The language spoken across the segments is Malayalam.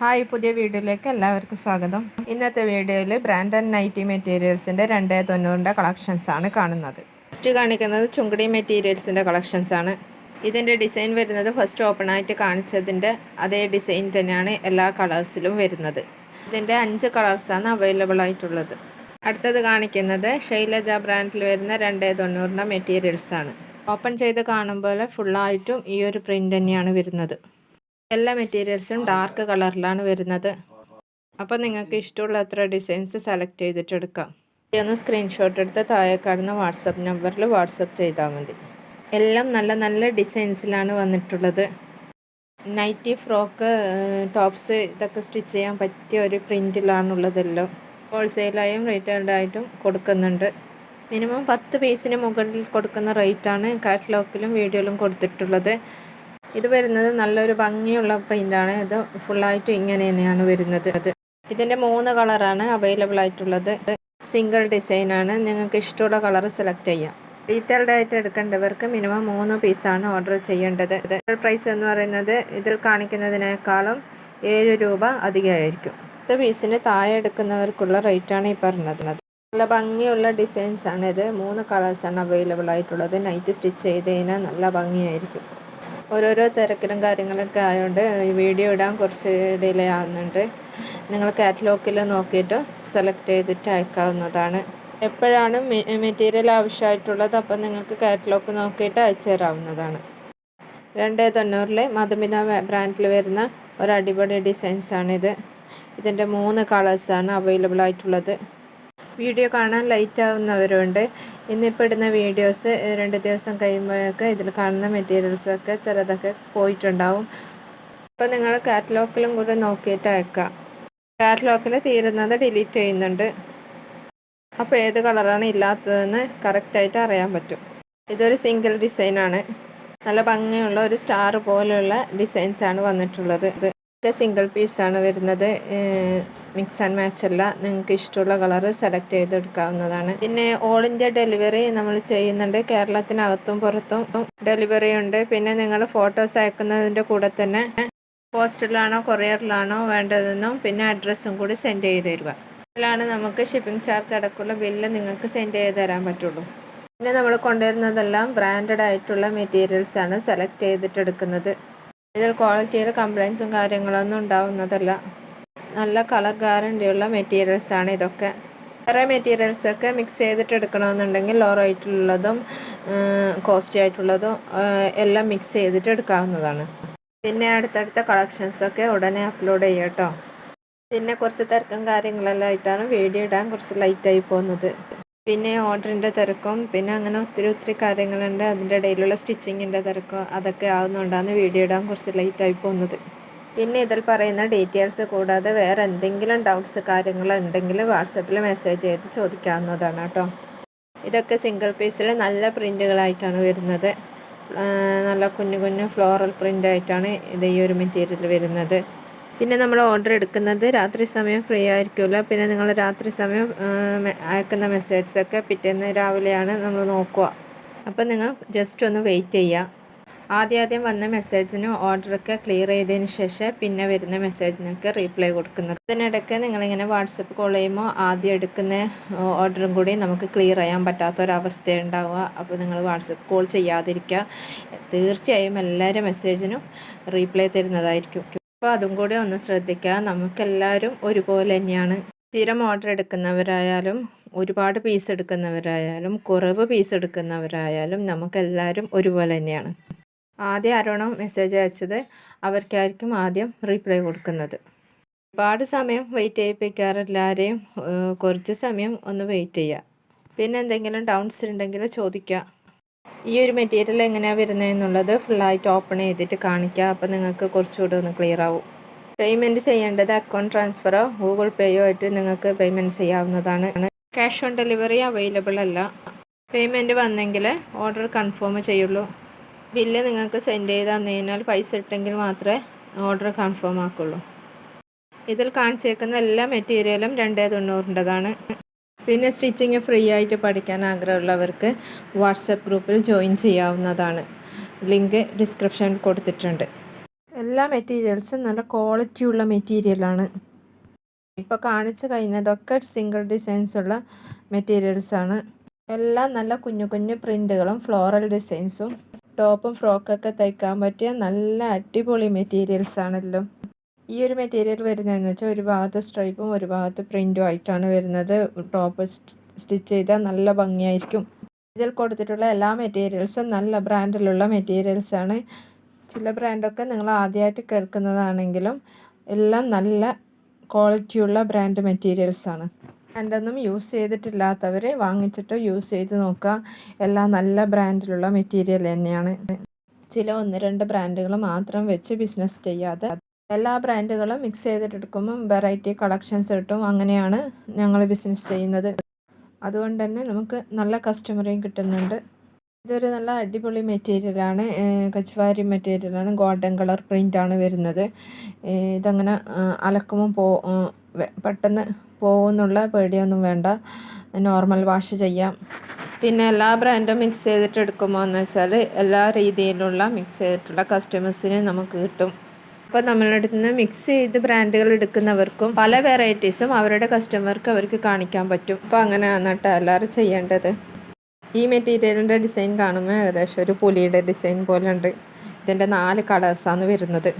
ഹായ് പുതിയ വീഡിയോയിലേക്ക് എല്ലാവർക്കും സ്വാഗതം. ഇന്നത്തെ വീഡിയോയിൽ ബ്രാൻഡ് ആൻഡ് നൈറ്റി മെറ്റീരിയൽസിന്റെ രണ്ട് തൊണ്ണൂറിന്റെ കളക്ഷൻസ് ആണ് കാണുന്നത്. ഫസ്റ്റ് കാണിക്കുന്നത് ചുങ്കടി മെറ്റീരിയൽസിന്റെ കളക്ഷൻസ് ആണ് ഇതിന്റെ ഡിസൈൻ വരുന്നത് ഫസ്റ്റ് ഓപ്പൺ ആയിട്ട് കാണിച്ചതിന്റെ അതേ ഡിസൈൻ തന്നെയാണ് എല്ലാ കളേഴ്സിലും വരുന്നത്. ഇതിന്റെ അഞ്ച് കളേഴ്സാണ് അവൈലബിൾ ആയിട്ടുള്ളത്. അടുത്തത് കാണിക്കുന്നത് ശൈലജ ബ്രാൻഡിൽ വരുന്ന രണ്ട് തൊണ്ണൂറിന്റെ മെറ്റീരിയൽസാണ്. ഓപ്പൺ ചെയ്ത് കാണുമ്പോൾ ഫുള്ളായിട്ടും ഈ ഒരു പ്രിന്റ് തന്നെയാണ് വരുന്നത്. എല്ലാ മെറ്റീരിയൽസും ഡാർക്ക് കളറിലാണ് വരുന്നത്. അപ്പോൾ നിങ്ങൾക്ക് ഇഷ്ടമുള്ള അത്ര ഡിസൈൻസ് സെലക്ട് ചെയ്തിട്ടെടുക്കാം ഒന്ന് സ്ക്രീൻഷോട്ട് എടുത്ത് താഴെ കാണുന്ന വാട്സപ്പ് നമ്പറിൽ വാട്സപ്പ് ചെയ്താൽ മതി. എല്ലാം നല്ല നല്ല ഡിസൈൻസിലാണ് വന്നിട്ടുള്ളത്. നൈറ്റി ഫ്രോക്ക് ടോപ്സ് ഇതൊക്കെ സ്റ്റിച്ച് ചെയ്യാൻ പറ്റിയ ഒരു പ്രിന്റിലാണുള്ളതെല്ലാം ഹോൾസെയിലായും റീറ്റെയിൽഡായിട്ടും കൊടുക്കുന്നുണ്ട്. മിനിമം പത്ത് പീസിന് മുകളിൽ കൊടുക്കുന്ന റേറ്റാണ് കാറ്റലോഗിലും വീഡിയോയിലും കൊടുത്തിട്ടുള്ളത്. ഇത് വരുന്നത് നല്ലൊരു ഭംഗിയുള്ള പ്രിന്റാണ് ഇത് ഫുള്ളായിട്ട് ഇങ്ങനെ തന്നെയാണ് വരുന്നത്. അത് ഇതിന്റെ മൂന്ന് കളറാണ് അവൈലബിൾ ആയിട്ടുള്ളത്. സിംഗിൾ ഡിസൈനാണ് നിങ്ങൾക്ക് ഇഷ്ടമുള്ള കളർ സെലക്ട് ചെയ്യാം. ഡീറ്റെയിൽഡ് ആയിട്ട് എടുക്കേണ്ടവർക്ക് മിനിമം മൂന്ന് പീസാണ് ഓർഡർ ചെയ്യേണ്ടത്. പ്രൈസ് എന്ന് പറയുന്നത് ഇതിൽ കാണിക്കുന്നതിനേക്കാളും ഏഴ് രൂപ അധികമായിരിക്കും. പത്ത് പീസിന് താഴെ എടുക്കുന്നവർക്കുള്ള റേറ്റാണ് ഈ പറഞ്ഞത്. നല്ല ഭംഗിയുള്ള ഡിസൈൻസ് ആണ് ഇത്. മൂന്ന് കളേഴ്സാണ് അവൈലബിൾ ആയിട്ടുള്ളത്. നൈറ്റ് സ്റ്റിച്ച് ചെയ്ത് കഴിഞ്ഞാൽ നല്ല ഭംഗിയായിരിക്കും. ഓരോരോ തിരക്കിലും കാര്യങ്ങളൊക്കെ ആയതുകൊണ്ട് വീഡിയോ ഇടാൻ കുറച്ച് ഡിലേ ആകുന്നുണ്ട് നിങ്ങൾ കാറ്റലോഗിൽ നോക്കിയിട്ട് സെലക്ട് ചെയ്തിട്ട് അയക്കാവുന്നതാണ്. എപ്പോഴാണ് മെറ്റീരിയൽ ആവശ്യമായിട്ടുള്ളത് അപ്പം നിങ്ങൾക്ക് കാറ്റലോഗ് നോക്കിയിട്ട് അയച്ചു തരാവുന്നതാണ്. രണ്ട് തൊണ്ണൂറിലെ മധുമിത ബ്രാൻഡിൽ വരുന്ന ഒരു അടിപൊളി ഡിസൈൻസാണിത്. ഇതിന്റെ മൂന്ന് കളേഴ്സാണ് അവൈലബിൾ ആയിട്ടുള്ളത്. വീഡിയോ കാണാൻ ലൈറ്റ് ആവുന്നവരുണ്ട്. ഇന്നിപ്പോൾ ഇടുന്ന വീഡിയോസ് രണ്ട് ദിവസം കഴിയുമ്പോഴൊക്കെ ഇതിൽ കാണുന്ന മെറ്റീരിയൽസൊക്കെ ചിലതൊക്കെ പോയിട്ടുണ്ടാവും. അപ്പോൾ നിങ്ങൾ കാറ്റലോഗിലും കൂടെ നോക്കിയിട്ട് അയക്കാം കാറ്റലോഗിൽ തീരുന്നത് ഡിലീറ്റ് ചെയ്യുന്നുണ്ട്. അപ്പോൾ ഏത് കളറാണ് ഇല്ലാത്തതെന്ന് കറക്റ്റായിട്ട് അറിയാൻ പറ്റും. ഇതൊരു സിംഗിൾ ഡിസൈനാണ് നല്ല ഭംഗിയുള്ള ഒരു സ്റ്റാർ പോലെയുള്ള ഡിസൈൻസാണ് വന്നിട്ടുള്ളത്. ഇത് ഒക്കെ സിംഗിൾ പീസാണ് വരുന്നത്. മിക്സ് ആൻഡ് മാച്ച് അല്ല. നിങ്ങൾക്ക് ഇഷ്ടമുള്ള കളർ സെലക്ട് ചെയ്തെടുക്കാവുന്നതാണ്. പിന്നെ ഓൾ ഇന്ത്യ ഡെലിവറി നമ്മൾ ചെയ്യുന്നുണ്ട്. കേരളത്തിനകത്തും പുറത്തും ഡെലിവറി ഉണ്ട്. പിന്നെ നിങ്ങൾ ഫോട്ടോസ് അയക്കുന്നതിന്റെ കൂടെ തന്നെ പോസ്റ്റിലാണോ കൊറിയറിലാണോ വേണ്ടതെന്നും പിന്നെ അഡ്രസ്സും കൂടി സെൻഡ് ചെയ്ത് തരിക. അതിലാണ് നമുക്ക് ഷിപ്പിംഗ് ചാർജ് അടക്കമുള്ള ബില്ല് നിങ്ങൾക്ക് സെൻഡ് ചെയ്ത് തരാൻ പറ്റുള്ളൂ. പിന്നെ നമ്മൾ കൊണ്ടുവരുന്നതെല്ലാം ബ്രാൻഡഡ് ആയിട്ടുള്ള മെറ്റീരിയൽസാണ് സെലക്ട് ചെയ്തിട്ട് എടുക്കുന്നത് ഇതിൽ ക്വാളിറ്റിയിൽ കംപ്ലൈൻസും കാര്യങ്ങളൊന്നും ഉണ്ടാവുന്നതല്ല. നല്ല കളർ ഗ്യാരണ്ടിയുള്ള മെറ്റീരിയൽസാണ് ഇതൊക്കെ. വേറെ മെറ്റീരിയൽസൊക്കെ മിക്സ് ചെയ്തിട്ട് എടുക്കണമെന്നുണ്ടെങ്കിൽ ലോ റേറ്റിലുള്ളതും കോസ്റ്റ്ലി ആയിട്ടുള്ളതും എല്ലാം മിക്സ് ചെയ്തിട്ട് എടുക്കാവുന്നതാണ്. പിന്നെ അടുത്തടുത്ത കളക്ഷൻസൊക്കെ ഉടനെ അപ്ലോഡ് ചെയ്യാം കേട്ടോ. പിന്നെ കുറച്ച് തിരക്കും കാര്യങ്ങളെല്ലാം ആയിട്ടാണ് വീഡിയോ ഇടാൻ കുറച്ച് ലൈറ്റായി പോകുന്നത്. പിന്നെ ഓർഡറിന്റെ തിരക്കും പിന്നെ അങ്ങനെ ഒത്തിരി ഒത്തിരി കാര്യങ്ങളുണ്ട്. അതിന്റെ ഇടയിലുള്ള സ്റ്റിച്ചിങ്ങിന്റെ തിരക്കും അതൊക്കെ ആവുന്നതുകൊണ്ടാണ് വീഡിയോ ഇടാൻ കുറച്ച് ലേറ്റായി പോകുന്നത്. പിന്നെ ഇതിൽ പറയുന്ന ഡീറ്റെയിൽസ് കൂടാതെ വേറെ എന്തെങ്കിലും ഡൗട്ട്സ് കാര്യങ്ങളുണ്ടെങ്കിൽ വാട്സപ്പിൽ മെസ്സേജ് ചെയ്ത് ചോദിക്കാവുന്നതാണ് കേട്ടോ. ഇതൊക്കെ സിംഗിൾ പീസിൽ നല്ല പ്രിന്റുകളായിട്ടാണ് വരുന്നത്. നല്ല കുഞ്ഞു കുഞ്ഞു ഫ്ലോറൽ പ്രിന്റായിട്ടാണ് ഇത് ഈ ഒരു മെറ്റീരിയൽ വരുന്നത്. പിന്നെ നമ്മൾ ഓർഡർ എടുക്കുന്നത് രാത്രി സമയം ഫ്രീ ആയിരിക്കുമല്ലോ. പിന്നെ നിങ്ങൾ രാത്രി സമയം അയക്കുന്ന മെസ്സേജ്സൊക്കെ പിറ്റേന്ന് രാവിലെയാണ് നമ്മൾ നോക്കുക. അപ്പോൾ നിങ്ങൾ ജസ്റ്റ് ഒന്ന് വെയിറ്റ് ചെയ്യുക. ആദ്യം ആദ്യം വന്ന മെസ്സേജിന് ഓർഡറൊക്കെ ക്ലിയർ ചെയ്തതിന് ശേഷം പിന്നെ വരുന്ന മെസ്സേജിനൊക്കെ റീപ്ലൈ കൊടുക്കുന്നത്. അതിനിടയ്ക്ക് നിങ്ങളിങ്ങനെ വാട്സപ്പ് കോൾ ചെയ്യുമ്പോൾ ആദ്യം എടുക്കുന്ന ഓർഡറും കൂടി നമുക്ക് ക്ലിയർ ചെയ്യാൻ പറ്റാത്തൊരവസ്ഥ ഉണ്ടാവുക. അപ്പോൾ നിങ്ങൾ വാട്സപ്പ് കോൾ ചെയ്യാതിരിക്കുക. തീർച്ചയായും എല്ലാവരും മെസ്സേജിനും റീപ്ലൈ തരുന്നതായിരിക്കും. അപ്പോൾ അതും കൂടി ഒന്ന് ശ്രദ്ധിക്കുക. നമുക്കെല്ലാവരും ഒരുപോലെ തന്നെയാണ്. സ്ഥിരം ഓർഡർ എടുക്കുന്നവരായാലും ഒരുപാട് പീസ് എടുക്കുന്നവരായാലും കുറവ് പീസ് എടുക്കുന്നവരായാലും നമുക്കെല്ലാവരും ഒരുപോലെ തന്നെയാണ്. ആദ്യം ആരാണോ മെസ്സേജ് അയച്ചത് അവർക്കായിരിക്കും ആദ്യം റീപ്ലൈ കൊടുക്കുന്നത്. ഒരുപാട് സമയം വെയിറ്റ് ചെയ്യിപ്പിക്കാറ് എല്ലാവരെയും കുറച്ച് സമയം ഒന്ന് വെയിറ്റ് ചെയ്യുക. പിന്നെ എന്തെങ്കിലും ഡൗൺസ് ഉണ്ടെങ്കിൽ ചോദിക്കുക. ഈ ഒരു മെറ്റീരിയൽ എങ്ങനെയാണ് വരുന്നത് എന്നുള്ളത് ഫുള്ളായിട്ട് ഓപ്പൺ ചെയ്തിട്ട് കാണിക്കുക അപ്പോൾ നിങ്ങൾക്ക് കുറച്ചുകൂടെ ഒന്ന് ക്ലിയർ ആവും. പേയ്മെന്റ് ചെയ്യേണ്ടത് അക്കൗണ്ട് ട്രാൻസ്ഫറോ ഗൂഗിൾ പേയോ ആയിട്ട് നിങ്ങൾക്ക് പേയ്മെന്റ് ചെയ്യാവുന്നതാണ്. ക്യാഷ് ഓൺ ഡെലിവറി അവൈലബിൾ അല്ല. പേയ്മെന്റ് വന്നെങ്കിൽ ഓർഡർ കൺഫേം ചെയ്യുള്ളൂ. ബില്ല് നിങ്ങൾക്ക് സെൻഡ് ചെയ്ത് തന്നു കഴിഞ്ഞാൽ പൈസ ഇട്ടെങ്കിൽ മാത്രമേ ഓർഡർ കൺഫേം ആക്കുള്ളൂ. ഇതിൽ കാണിച്ചേക്കുന്ന എല്ലാ മെറ്റീരിയലും രണ്ടേ തൊണ്ണൂറിന്റെതാണ്. പിന്നെ സ്റ്റിച്ചിങ് ഫ്രീ ആയിട്ട് പഠിക്കാൻ ആഗ്രഹമുള്ളവർക്ക് വാട്സപ്പ് ഗ്രൂപ്പിൽ ജോയിൻ ചെയ്യാവുന്നതാണ്. ലിങ്ക് ഡിസ്ക്രിപ്ഷനിൽ കൊടുത്തിട്ടുണ്ട്. എല്ലാ മെറ്റീരിയൽസും നല്ല ക്വാളിറ്റിയുള്ള മെറ്റീരിയലാണ് ഇപ്പോൾ കാണിച്ചു കഴിഞ്ഞതൊക്കെ സിംഗിൾ ഡിസൈൻസ് ഉള്ള മെറ്റീരിയൽസാണ് എല്ലാം നല്ല കുഞ്ഞു കുഞ്ഞു പ്രിന്റുകളും ഫ്ലോറൽ ഡിസൈൻസും ടോപ്പും ഫ്രോക്കൊക്കെ തയ്ക്കാൻ പറ്റിയ നല്ല അടിപൊളി മെറ്റീരിയൽസ് ആണല്ലോ. ഈ ഒരു മെറ്റീരിയൽ വരുന്നതെന്ന് വെച്ചാൽ ഒരു ഭാഗത്ത് സ്ട്രൈപ്പും ഒരു ഭാഗത്ത് പ്രിന്റും ആയിട്ടാണ് വരുന്നത്. ടോപ്പ് സ്റ്റിച്ച് ചെയ്താൽ നല്ല ഭംഗിയായിരിക്കും. ഇതിൽ കൊടുത്തിട്ടുള്ള എല്ലാ മെറ്റീരിയൽസും നല്ല ബ്രാൻഡിലുള്ള മെറ്റീരിയൽസാണ് ചില ബ്രാൻഡൊക്കെ നിങ്ങൾ ആദ്യമായിട്ട് കേൾക്കുന്നതാണെങ്കിലും എല്ലാം നല്ല ക്വാളിറ്റിയുള്ള ബ്രാൻഡ് മെറ്റീരിയൽസാണ് ബ്രാൻഡൊന്നും യൂസ് ചെയ്തിട്ടില്ലാത്തവർ വാങ്ങിച്ചിട്ട് യൂസ് ചെയ്ത് നോക്കുക എല്ലാം നല്ല ബ്രാൻഡിലുള്ള മെറ്റീരിയൽ തന്നെയാണ്. ചില ഒന്ന് രണ്ട് ബ്രാൻഡുകൾ മാത്രം വെച്ച് ബിസിനസ് ചെയ്യാതെ എല്ലാ ബ്രാൻഡുകളും മിക്സ് ചെയ്തിട്ടെടുക്കുമ്പം വെറൈറ്റി കളക്ഷൻസ് കിട്ടും. അങ്ങനെയാണ് ഞങ്ങൾ ബിസിനസ് ചെയ്യുന്നത്. അതുകൊണ്ട് തന്നെ നമുക്ക് നല്ല കസ്റ്റമറേയും കിട്ടുന്നുണ്ട്. ഇതൊരു നല്ല അടിപൊളി മെറ്റീരിയലാണ്. കച്ചുവാരി മെറ്റീരിയലാണ്. ഗോൾഡൻ കളർ പ്രിന്റാണ് വരുന്നത്. ഇതങ്ങനെ അലക്കുമ്പോൾ പോ പെട്ടെന്ന് പോകുന്നുള്ള പേടിയൊന്നും വേണ്ട. നോർമൽ വാഷ് ചെയ്യാം. പിന്നെ എല്ലാ ബ്രാൻഡും മിക്സ് ചെയ്തിട്ട് എടുക്കുമ്പോൾ എന്ന് വെച്ചാൽ എല്ലാ രീതിയിലുള്ള മിക്സ് ചെയ്തിട്ടുള്ള കസ്റ്റമേഴ്സിനെ നമുക്ക് കിട്ടും. അപ്പോൾ നമ്മളടുത്ത് നിന്ന് മിക്സ് ചെയ്ത് ബ്രാൻഡുകൾ എടുക്കുന്നവർക്കും പല വെറൈറ്റീസും അവരുടെ കസ്റ്റമർക്ക് അവർക്ക് കാണിക്കാൻ പറ്റും. അപ്പോൾ അങ്ങനെയാണ് കേട്ടോ എല്ലാവരും ചെയ്യേണ്ടത്. ഈ മെറ്റീരിയലിന്റെ ഡിസൈൻ കാണുമ്പോൾ ഏകദേശം ഒരു പുലിയുടെ ഡിസൈൻ പോലെ ഉണ്ട് ഇതിന്റെ നാല് കളേഴ്സാണ് വരുന്നത്.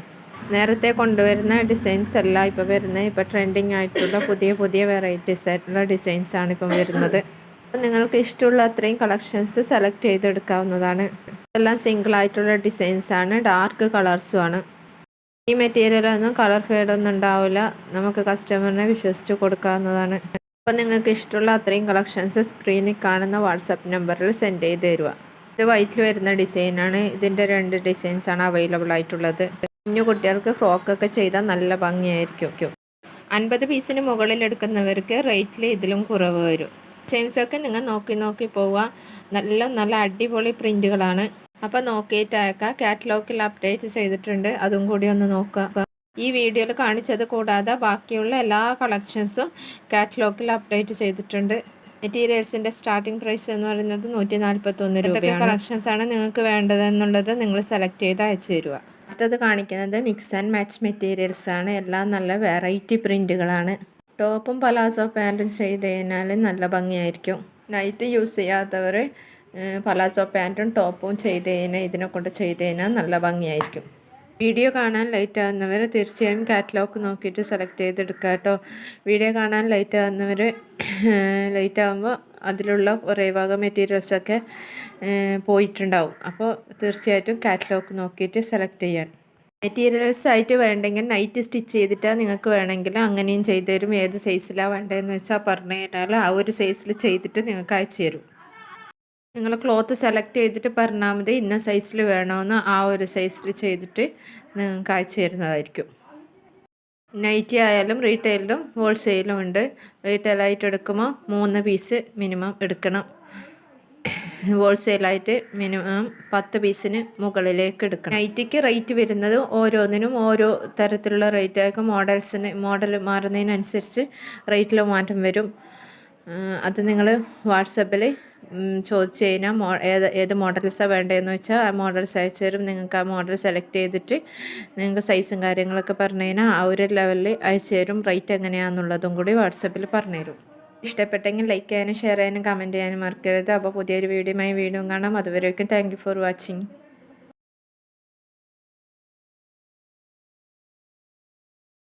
നേരത്തെ കൊണ്ടുവരുന്ന ഡിസൈൻസ് അല്ല ഇപ്പോൾ വരുന്നത് ഇപ്പോൾ ട്രെൻഡിങ് ആയിട്ടുള്ള പുതിയ പുതിയ വെറൈറ്റീസ് ആയിട്ടുള്ള ആണ് ഇപ്പം വരുന്നത്. നിങ്ങൾക്ക് ഇഷ്ടമുള്ള അത്രയും കളക്ഷൻസ് സെലക്ട് ചെയ്തെടുക്കാവുന്നതാണ്. എല്ലാം സിംഗിൾ ആയിട്ടുള്ള ഡിസൈൻസ് ആണ്. ഡാർക്ക് കളേഴ്സും ആണ്. ഈ മെറ്റീരിയലൊന്നും കളർ ഫേഡൊന്നും ഉണ്ടാവില്ല. നമുക്ക് കസ്റ്റമറിനെ വിശ്വസിച്ച് കൊടുക്കാവുന്നതാണ്. അപ്പോൾ നിങ്ങൾക്ക് ഇഷ്ടമുള്ള അത്രയും കളക്ഷൻസ് സ്ക്രീനിൽ കാണുന്ന വാട്സപ്പ് നമ്പറിൽ സെൻഡ് ചെയ്ത് തരുക. ഇത് വൈറ്റിൽ വരുന്ന ഡിസൈനാണ്. ഇതിന്റെ രണ്ട് ഡിസൈൻസാണ് അവൈലബിൾ ആയിട്ടുള്ളത്. കുഞ്ഞു കുട്ടികൾക്ക് ഫ്രോക്കൊക്കെ ചെയ്താൽ നല്ല ഭംഗിയായിരിക്കും. അൻപത് പീസിന് മുകളിൽ എടുക്കുന്നവർക്ക് റേറ്റിൽ ഇതിലും കുറവ് വരും. ഡിസൈൻസൊക്കെ നിങ്ങൾ നോക്കി നോക്കി പോവുക. നല്ല നല്ല അടിപൊളി പ്രിന്റുകളാണ്. അപ്പോൾ നോക്കിയിട്ട് അയക്കാം. കാറ്റലോഗിൽ അപ്ഡേറ്റ് ചെയ്തിട്ടുണ്ട്. അതും കൂടി ഒന്ന് നോക്കുക ഈ വീഡിയോയിൽ കാണിച്ചത് കൂടാതെ ബാക്കിയുള്ള എല്ലാ കളക്ഷൻസും കാറ്റലോഗിൽ അപ്ഡേറ്റ് ചെയ്തിട്ടുണ്ട്. മെറ്റീരിയൽസിന്റെ സ്റ്റാർട്ടിംഗ് പ്രൈസ് എന്ന് പറയുന്നത് നൂറ്റി നാൽപ്പത്തൊന്ന് രൂപയാണ്. കളക്ഷൻസ് ആണ് നിങ്ങൾക്ക് വേണ്ടതെന്നുള്ളത് നിങ്ങൾ സെലക്ട് ചെയ്ത് അയച്ചു തരിക അടുത്തത് കാണിക്കുന്നത് മിക്സ് ആൻഡ് മാച്ച് മെറ്റീരിയൽസ് ആണ്. എല്ലാം നല്ല വെറൈറ്റി പ്രിന്റുകളാണ് ടോപ്പും പലാസോ പാന്റും ചെയ്ത് കഴിഞ്ഞാൽ നല്ല ഭംഗിയായിരിക്കും. നൈറ്റ് യൂസ് ചെയ്യാത്തവർ പലാസോ പാന്റും ടോപ്പും ചെയ്ത് കഴിഞ്ഞാൽ ഇതിനെ കൊണ്ട് ചെയ്ത് കഴിഞ്ഞാൽ നല്ല ഭംഗിയായിരിക്കും. വീഡിയോ കാണാൻ ലൈറ്റ് ആകുന്നവർ തീർച്ചയായും കാറ്റലോഗ് നോക്കിയിട്ട് സെലക്ട് ചെയ്തെടുക്കുക കേട്ടോ വീഡിയോ കാണാൻ ലൈറ്റ് ആകുന്നവർ ലൈറ്റ് ആകുമ്പോൾ അതിലുള്ള കുറേ ഭാഗം മെറ്റീരിയൽസൊക്കെ പോയിട്ടുണ്ടാവും. അപ്പോൾ തീർച്ചയായിട്ടും കാറ്റലോഗ് നോക്കിയിട്ട് സെലക്ട് ചെയ്യാൻ. മെറ്റീരിയൽസ് ആയിട്ട് വേണ്ടെങ്കിൽ നൈറ്റ് സ്റ്റിച്ച് ചെയ്തിട്ടാൽ നിങ്ങൾക്ക് വേണമെങ്കിൽ അങ്ങനെയും ചെയ്തു തരും. ഏത് സൈസിലാണ് വേണ്ടതെന്ന് വെച്ചാൽ പറഞ്ഞു കഴിഞ്ഞാൽ ആ ഒരു സൈസിൽ ചെയ്തിട്ട് നിങ്ങൾക്ക് അയച്ചു തരും. നിങ്ങൾ ക്ലോത്ത് സെലക്ട് ചെയ്തിട്ട് പറഞ്ഞാൽ മതി. ഇന്ന സൈസിൽ വേണമെന്ന് ആ ഒരു സൈസിൽ ചെയ്തിട്ട് നിങ്ങൾക്ക് അയച്ചു തരുന്നതായിരിക്കും. നൈറ്റി ആയാലും റീറ്റെയിലും ഹോൾസെയിലും ഉണ്ട്. റീറ്റെയിലായിട്ട് എടുക്കുമ്പോൾ മൂന്ന് പീസ് മിനിമം എടുക്കണം. ഹോൾസെയിലായിട്ട് മിനിമം പത്ത് പീസിന് മുകളിലേക്ക് എടുക്കണം. നൈറ്റിക്ക് റേറ്റ് വരുന്നത് ഓരോന്നിനും ഓരോ തരത്തിലുള്ള റേറ്റ് ആയിരിക്കും. മോഡൽസിന് മോഡൽ മാറുന്നതിനനുസരിച്ച് റേറ്റിൽ മാറ്റം വരും. അത് നിങ്ങൾ വാട്സപ്പിൽ ചോദിച്ചു കഴിഞ്ഞാൽ മോ ഏത് ഏത് മോഡൽസാണ് വേണ്ടതെന്ന് വെച്ചാൽ ആ മോഡൽസ് അയച്ചു തരും. നിങ്ങൾക്ക് ആ മോഡൽ സെലക്ട് ചെയ്തിട്ട് നിങ്ങൾക്ക് സൈസും കാര്യങ്ങളൊക്കെ പറഞ്ഞു കഴിഞ്ഞാൽ ആ ഒരു ലെവലിൽ അയച്ചു തരും റേറ്റ് എങ്ങനെയാണെന്നുള്ളതും കൂടി വാട്സപ്പിൽ പറഞ്ഞു തരും ഇഷ്ടപ്പെട്ടെങ്കിൽ ലൈക്ക് ചെയ്യാനും ഷെയർ ചെയ്യാനും കമന്റ് ചെയ്യാനും മറക്കരുത്. അപ്പോൾ പുതിയൊരു വീഡിയോയുമായി വീണ്ടും കാണാം. അതുവരേക്കും താങ്ക് ഫോർ വാച്ചിങ്